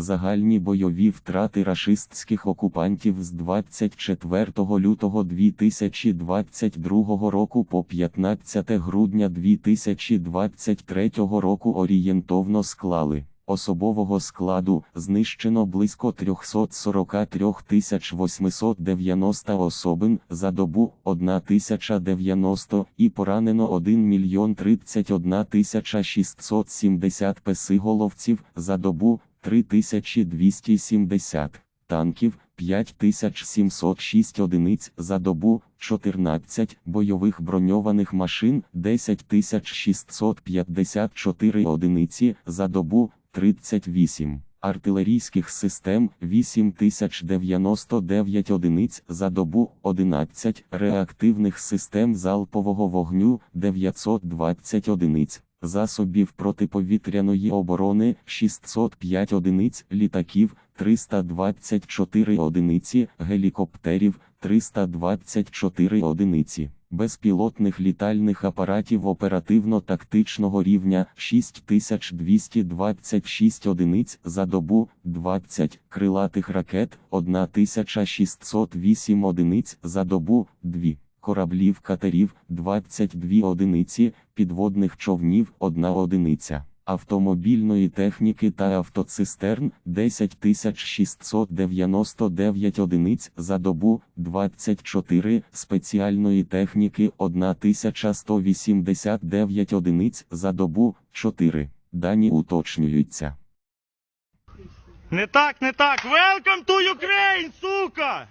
Загальні бойові втрати рашистських окупантів з 24 лютого 2022 року по 15 грудня 2023 року орієнтовно склали. Особового складу знищено близько 343 890 особин за добу 1090 і поранено 1 мільйон 31 670 песиголовців за добу 3270 танків 5706 одиниць за добу, 14 бойових броньованих машин 10654 одиниці за добу, 38 артилерійських систем 8099 одиниць за добу, 11 реактивних систем залпового вогню 920 одиниць. Засобів протиповітряної оборони 605 одиниць літаків, 324 одиниці гелікоптерів, 324 одиниці безпілотних літальних апаратів оперативно-тактичного рівня 6226 одиниць за добу, 20 крилатих ракет, 1608 одиниць за добу, 2 кораблів катерів 22 одиниці, підводних човнів 1 одиниця, автомобільної техніки та автоцистерн 10699 одиниць за добу, 24 спеціальної техніки 1189 одиниць за добу, 4. Дані уточнюються. Не так, не так. Welcome to Ukraine, сука!